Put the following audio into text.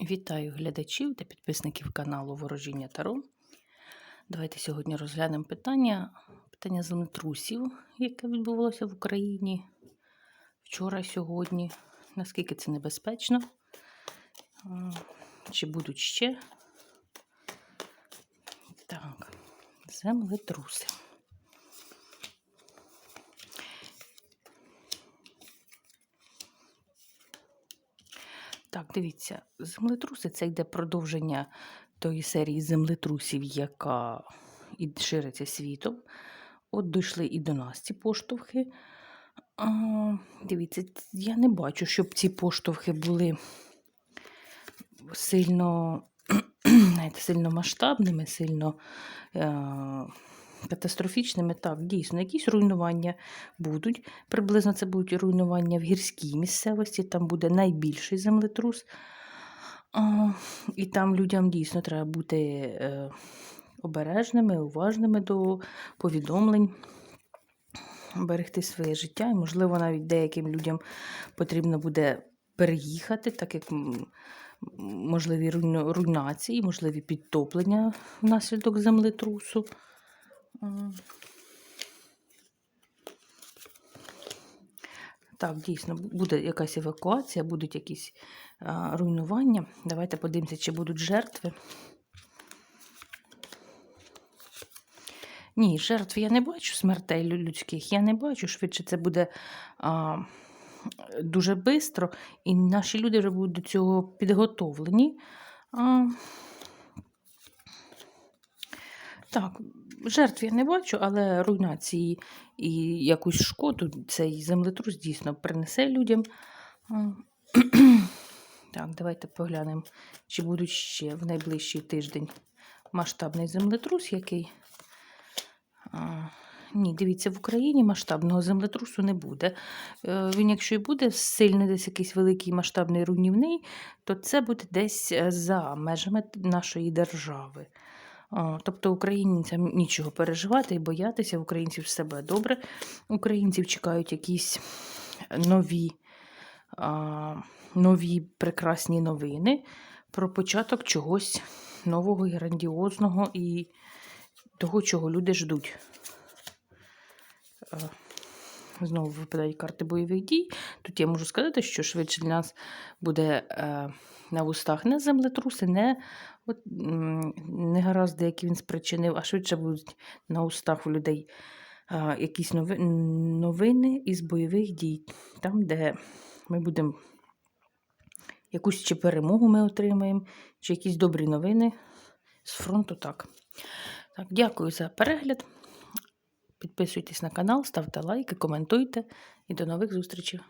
Вітаю глядачів та підписників каналу Ворожіння Таро. Давайте сьогодні розглянемо питання, питання землетрусів, яке відбувалося в Україні вчора, сьогодні. Наскільки це небезпечно? Чи будуть ще? Так, землетруси. Так, дивіться, землетруси це йде продовження тої серії землетрусів, яка і шириться світом. От дійшли і до нас ці поштовхи. А, Дивіться, я не бачу, щоб ці поштовхи були сильно, сильно масштабними, сильно е, катастрофічними. Так, дійсно, якісь руйнування будуть. Приблизно це будуть руйнування в гірській місцевості, там буде найбільший землетрус. І там людям дійсно треба бути е, обережними, уважними до повідомлень, берегти своє життя. І, можливо, навіть деяким людям потрібно буде переїхати, так як можливі руйнації, можливі підтоплення внаслідок землетрусу. Так, дійсно, буде якась евакуація, будуть якісь а, руйнування. Давайте подивимося, чи будуть жертви. Ні, жертв я не бачу, смертей людських я не бачу. Швидше це буде а, дуже швидко, і наші люди вже будуть до цього підготовлені. А, так, жертв я не бачу, але руйнації і якусь шкоду цей землетрус дійсно принесе людям. Так, давайте поглянемо, чи будуть ще в найближчий тиждень масштабний землетрус, який. Ні, дивіться, в Україні масштабного землетрусу не буде. Е, Він, якщо і буде сильний, десь якийсь великий масштабний руйнівний, то це буде десь е, за межами нашої держави. Тобто українцям нічого переживати і боятися, українців все буде добре. Українців чекають якісь нові, нові прекрасні новини про початок чогось нового і грандіозного і того, чого люди ждуть. Е, Знову випадають карти бойових дій. Тут я можу сказати, що швидше для нас буде е, на вустах не землетруси, не, от, м, не гаразди, які він спричинив, а швидше будуть на устах у людей е, якісь нови, новини із бойових дій, там, де ми будемо якусь чи перемогу ми отримаємо, чи якісь добрі новини з фронту. Так. Так, дякую за перегляд. Підписуйтесь на канал, ставте лайки, коментуйте і до нових зустрічей.